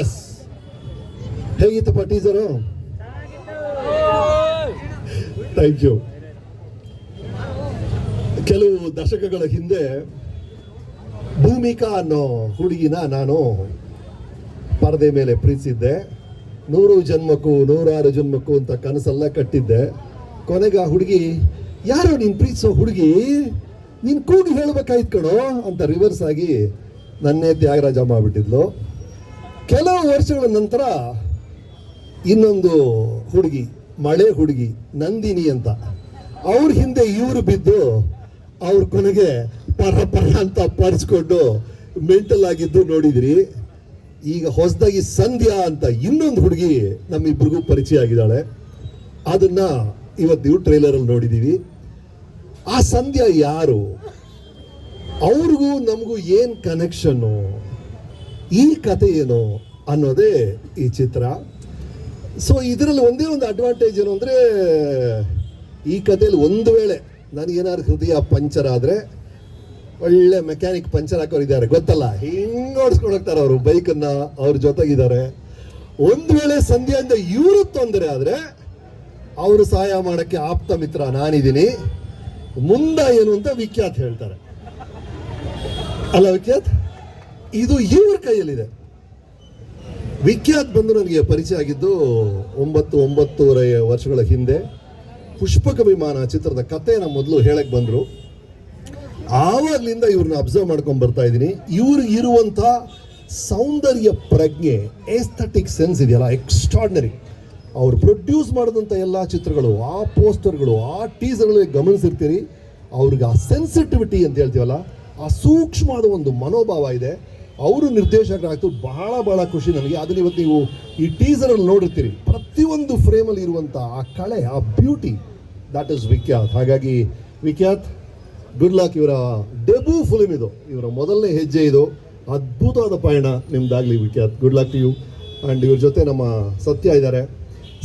S ಹೇಗಿತ್ತಪ್ಪ teaser thank you ಕೆಲವು ದಶಕಗಳ ಹಿಂದೆ ಭೂಮಿಕಾ ಅನ್ನೋ ಹುಡುಗಿನ ನಾನು ಪರದೆ ಮೇಲೆ ಪ್ರೀತಿಸಿದ್ದೆ. ನೂರು ಜನ್ಮಕ್ಕೂ, ನೂರಾರು ಜನ್ಮಕ್ಕೂ ಅಂತ ಕನಸೆಲ್ಲ ಕಟ್ಟಿದ್ದೆ. ಕೊನೆಗೆ ಆ ಹುಡುಗಿ, ಯಾರೋ ನೀನು ಪ್ರೀತಿಸೋ ಹುಡುಗಿ, ನೀನು ಕೂಗಿ ಹೇಳ್ಬೇಕಾಯ್ತು ಕಣೋ ಅಂತ ರಿವರ್ಸ್ ಆಗಿ ನನ್ನೇ ತ್ಯಾಗರಾಜ ಮಾಡಿಬಿಟ್ಟಿದ್ಲು. ಕೆಲವು ವರ್ಷಗಳ ನಂತರ ಇನ್ನೊಂದು ಹುಡುಗಿ, ಮಳೆ ಹುಡುಗಿ, ನಂದಿನಿ ಅಂತ. ಅವ್ರ ಹಿಂದೆ ಇವರು ಬಿದ್ದು ಅವ್ರ ಕೊನೆಗೆ ಪರ ಪರ ಅಂತ ಪರ್ಸ್ಕೊಂಡು ಮೆಂಟಲ್ ಆಗಿದ್ದು ನೋಡಿದ್ರಿ. ಈಗ ಹೊಸದಾಗಿ ಸಂಧ್ಯಾ ಅಂತ ಇನ್ನೊಂದು ಹುಡುಗಿ ನಮ್ಮಿಬ್ರಿಗೂ ಪರಿಚಯ ಆಗಿದ್ದಾಳೆ. ಅದನ್ನ ಇವತ್ತು ನೀವು ಟ್ರೈಲರಲ್ಲಿ ನೋಡಿದ್ದೀವಿ. ಆ ಸಂಧ್ಯಾ ಯಾರು? ಅವ್ರಿಗೂ ನಮಗೂ ಏನು ಕನೆಕ್ಷನ್ನು ಈ ಕತೆ ಏನು ಅನ್ನೋದೇ ಈ ಚಿತ್ರ. ಸೊ ಇದರಲ್ಲಿ ಒಂದೇ ಒಂದು ಅಡ್ವಾಂಟೇಜ್ ಏನು ಅಂದರೆ, ಈ ಕಥೆಯಲ್ಲಿ ಒಂದು ವೇಳೆ ನನಗೇನಾದ್ರು ಹೃದಯ ಪಂಚರ್ ಆದರೆ, ಒಳ್ಳೆ ಮೆಕ್ಯಾನಿಕ್ ಪಂಚರ್ ಹಾಕೋರು ಇದ್ದಾರೆ. ಗೊತ್ತಲ್ಲ? ಹಿಂಗ್ ಓಡಿಸ್ಕೊಂಡು ಹೋಗ್ತಾರೆ ಅವರು, ಬೈಕನ್ನ ಅವ್ರ ಜೊತೆಗಿದ್ದಾರೆ. ಒಂದು ವೇಳೆ ಸಂಧ್ಯಾಯಿಂದ ಇವರು ತೊಂದರೆ ಆದರೆ, ಅವರು ಸಹಾಯ ಮಾಡೋಕ್ಕೆ ಆಪ್ತ ಮಿತ್ರ ನಾನಿದ್ದೀನಿ. ಮುಂದ ಏನು ಅಂತ ವಿಖ್ಯಾತ್ ಹೇಳ್ತಾರೆ. ಅಲ್ಲ ವಿಖ್ಯಾತ್? ಇದು ಇವ್ರ ಕೈಯಲ್ಲಿದೆ. ವಿಖ್ಯಾತ್ ಬಂದು ನನಗೆ ಪರಿಚಯ ಆಗಿದ್ದು ಒಂಬತ್ತು ಒಂಬತ್ತೂವರೆ ವರ್ಷಗಳ ಹಿಂದೆ ಪುಷ್ಪಕ ವಿಮಾನ ಚಿತ್ರದ ಕಥೆನ ಮೊದಲು ಹೇಳಕ್ ಬಂದರು. ಆವಾಗ್ಲಿಂದ ಇವ್ರನ್ನ ಅಬ್ಸರ್ವ್ ಮಾಡ್ಕೊಂಡು ಬರ್ತಾ ಇದ್ದೀನಿ. ಇವ್ರು ಇರುವಂಥ ಸೌಂದರ್ಯ ಪ್ರಜ್ಞೆ ಎಸ್ಥೆಟಿಕ್ ಸೆನ್ಸ್ ಇದೆಯಲ್ಲ ಎಕ್ಸ್ಟ್ರಾಡ್ನರಿ ಅವ್ರು ಪ್ರೊಡ್ಯೂಸ್ ಮಾಡಿದಂಥ ಎಲ್ಲ ಚಿತ್ರಗಳು, ಆ ಪೋಸ್ಟರ್ಗಳು ಆ ಟೀಸರ್ಗಳಿಗೆ ಗಮನಿಸಿರ್ತೀರಿ. ಅವ್ರಿಗೆ ಆ ಸೆನ್ಸಿಟಿವಿಟಿ ಅಂತ ಹೇಳ್ತೀವಲ್ಲ, ಆ ಸೂಕ್ಷ್ಮವಾದ ಒಂದು ಮನೋಭಾವ ಇದೆ. ಅವರು ನಿರ್ದೇಶಕರಾಗ್ತು ಬಹಳ ಬಹಳ ಖುಷಿ ನನಗೆ. ಅದನ್ನ ಇವತ್ತು ನೀವು ಈ ಟೀಸರಲ್ಲಿ ನೋಡಿರ್ತೀರಿ. ಪ್ರತಿಯೊಂದು ಫ್ರೇಮಲ್ಲಿ ಇರುವಂಥ ಆ ಕಳೆ, ಆ ಬ್ಯೂಟಿ ದಟ್ ಇಸ್ ವಿಖ್ಯಾತ್. ಹಾಗಾಗಿ ವಿಖ್ಯಾತ್ ಗುಡ್ ಲಕ್ ಇವರ ಡೆಬ್ಯೂ ಫಿಲ್ಮ್ ಇದು. ಇವರ ಮೊದಲನೇ ಹೆಜ್ಜೆ ಇದು. ಅದ್ಭುತವಾದ ಪಯಣ ನಿಮ್ದಾಗ್ಲಿ Vikhyat. Good luck to you and ಇವ್ರ ಜೊತೆ ನಮ್ಮ ಸತ್ಯ ಇದ್ದಾರೆ.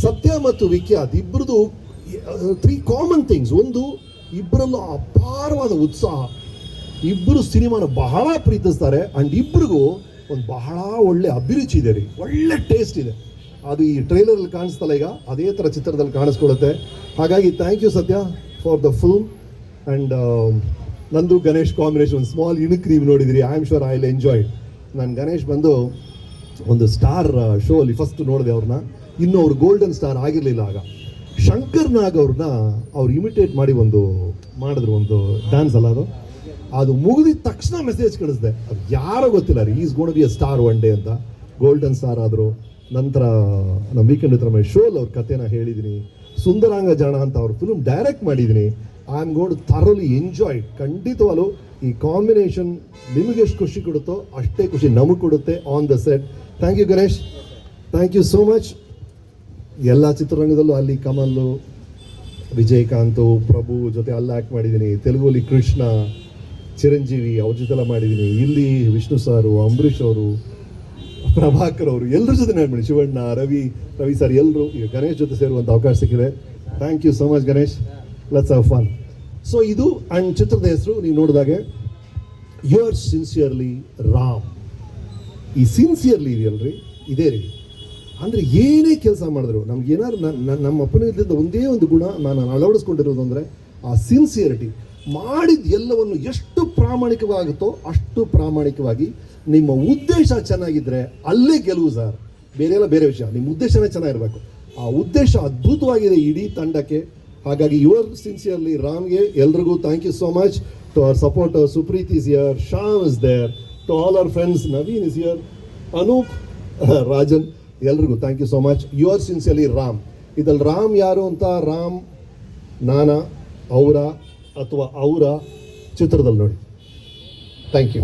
ಸತ್ಯ ಮತ್ತು ವಿಖ್ಯಾತ್ ಇಬ್ಬರದು ತ್ರೀ ಕಾಮನ್ ಥಿಂಗ್ಸ್ ಒಂದು ಇಬ್ಬರಲ್ಲೂ ಅಪಾರವಾದ ಉತ್ಸಾಹ. ಇಬ್ಬರು ಸಿನಿಮಾನ ಬಹಳ ಪ್ರೀತಿಸ್ತಾರೆ ಅಂಡ್ ಇಬ್ಬರಿಗೂ ಒಂದು ಬಹಳ ಒಳ್ಳೆ ಅಭಿರುಚಿ ಇದೆ ರೀ. ಒಳ್ಳೆ ಟೇಸ್ಟ್ ಇದೆ. ಅದು ಈ ಟ್ರೈಲರಲ್ಲಿ ಕಾಣಿಸ್ತಲ್ಲ ಈಗ, ಅದೇ ಥರ ಚಿತ್ರದಲ್ಲಿ ಕಾಣಿಸ್ಕೊಳ್ಳುತ್ತೆ. ಹಾಗಾಗಿ thank you Satya for the full and ನಂದು ಗಣೇಶ್ ಕಾಂಬಿನೇಷನ್ ಸ್ಮಾಲ್ ಇಣುಕ್ ನೀವು ನೋಡಿದಿರಿ. I am sure I will enjoy ನಾನು ಗಣೇಶ್ ಬಂದು ಒಂದು ಸ್ಟಾರ್ ಶೋ ಅಲ್ಲಿ ಫಸ್ಟ್ ನೋಡಿದೆ ಅವ್ರನ್ನ ಇನ್ನು ಅವ್ರು ಗೋಲ್ಡನ್ ಸ್ಟಾರ್ ಆಗಿರಲಿಲ್ಲ ಆಗ. ಶಂಕರ್ ನಾಗ್ ಅವ್ರನ್ನ ಅವ್ರು ಇಮಿಟೇಟ್ ಮಾಡಿ ಒಂದು, ಮಾಡಿದ್ರು ಒಂದು ಡ್ಯಾನ್ಸ್ ಅಲ್ಲ ಅದು. ಅದು ಮುಗಿದಿದ ತಕ್ಷಣ ಮೆಸೇಜ್ ಕಳಿಸ್ದೆ. ಅದು ಯಾರೋ ಗೊತ್ತಿಲ್ಲ ರೀ is gonna be a star one day ಅಂತ. ಗೋಲ್ಡನ್ ಸ್ಟಾರ್ ಆದರು, ನಂತರ ನಮ್ಮ ವೀಕೆಂಡ್ ವಿತ್ ರಮೇಶ್ ಶೋಲ್ ಅವ್ರ ಕಥೆನ ಹೇಳಿದ್ದೀನಿ ಸುಂದರಾಂಗ ಜಾಣ ಅಂತ ಅವ್ರ ಫಿಲ್ಮ್ ಡೈರೆಕ್ಟ್ ಮಾಡಿದ್ದೀನಿ ಐ ಆಮ್ ಗೋಡ್ ಥರಲಿ ಎಂಜಾಯ್ ಖಂಡಿತವಾಗಲು, ಈ ಕಾಂಬಿನೇಷನ್ ನಿಮಗೆಷ್ಟು ಖುಷಿ ಕೊಡುತ್ತೋ ಅಷ್ಟೇ ಖುಷಿ ನಮಗೆ ಕೊಡುತ್ತೆ on the set thank you Ganesh thank you so much ಎಲ್ಲ ಚಿತ್ರರಂಗದಲ್ಲೂ ಅಲ್ಲಿ ಕಮಲ್ಲು, ವಿಜಯಕಾಂತು, ಪ್ರಭು ಜೊತೆ ಅಲ್ಲಿ ಆ್ಯಕ್ಟ್ ಮಾಡಿದ್ದೀನಿ ತೆಲುಗುಲಿ ಕೃಷ್ಣ. ಚಿರಂಜೀವಿ ಜೊತೆಲ್ಲ ಮಾಡಿದ್ದೀನಿ. ಇಲ್ಲಿ ವಿಷ್ಣು ಸಾರು, ಅಂಬರೀಷ್ ಅವರು, ಪ್ರಭಾಕರ್ ಅವರು ಎಲ್ಲರ ಜೊತೆ ಮಾಡಿ ಶಿವಣ್ಣ, ರವಿ ರವಿ ಸರ್ ಎಲ್ಲರೂ ಈಗ ಗಣೇಶ್ ಜೊತೆ ಸೇರುವಂಥ ಅವಕಾಶ ಸಿಕ್ಕಿದೆ. Thank you so much Ganesh. Let's have fun so ಇದು ಆ್ಯಂಡ್ ಚಿತ್ರದ ಹೆಸರು, ನೀವು ನೋಡಿದಾಗೆ ಯುವರ್ ಸಿನ್ಸಿಯರ್ಲಿ ರಾಮ್ ಈ ಸಿನ್ಸಿಯರ್ಲಿ ಇದೆಯಲ್ರಿ? ಇದೇ ರೀ. ಅಂದರೆ ಏನೇ ಕೆಲಸ ಮಾಡಿದ್ರು, ನಮ್ಗೆ ಏನಾದ್ರು ನಮ್ಮ ಅಪ್ಪನಿಂದ ಒಂದೇ ಒಂದು ಗುಣ, ನಾನು ಅಳವಡಿಸ್ಕೊಂಡಿರೋದು ಅಂದರೆ ಆ ಸಿನ್ಸಿಯರಿಟಿ ಮಾಡಿದ ಎಲ್ಲವನ್ನು ಎಷ್ಟು ಪ್ರಾಮಾಣಿಕವಾಗುತ್ತೋ ಅಷ್ಟು ಪ್ರಾಮಾಣಿಕವಾಗಿ ನಿಮ್ಮ ಉದ್ದೇಶ ಚೆನ್ನಾಗಿದ್ದರೆ ಅಲ್ಲೇ ಗೆಲುವು ಸರ್. ಬೇರೆ ಎಲ್ಲ ಬೇರೆ ವಿಷಯ. ನಿಮ್ಮ ಉದ್ದೇಶನೇ ಚೆನ್ನಾಗಿರಬೇಕು. ಆ ಉದ್ದೇಶ ಅದ್ಭುತವಾಗಿದೆ ಇಡೀ ತಂಡಕ್ಕೆ. ಹಾಗಾಗಿ ಯುವರ್ ಸಿನ್ಸಿಯರ್ಲಿ ರಾಮ್ಗೆ ಎಲ್ರಿಗೂ thank you so much to our support Supreet is here Sham is there to all our friends Naveen is here Anoop Rajan ಎಲ್ರಿಗೂ thank you so much your sincerely Ram ಇದ್ರಲ್ಲಿ ರಾಮ್ ಯಾರು ಅಂತ? ರಾಮ್ ನಾನಾ, ಅವರ ಅಥವಾ ಅವರ ಚಿತ್ರದಲ್ಲಿ ನೋಡಿ. Thank you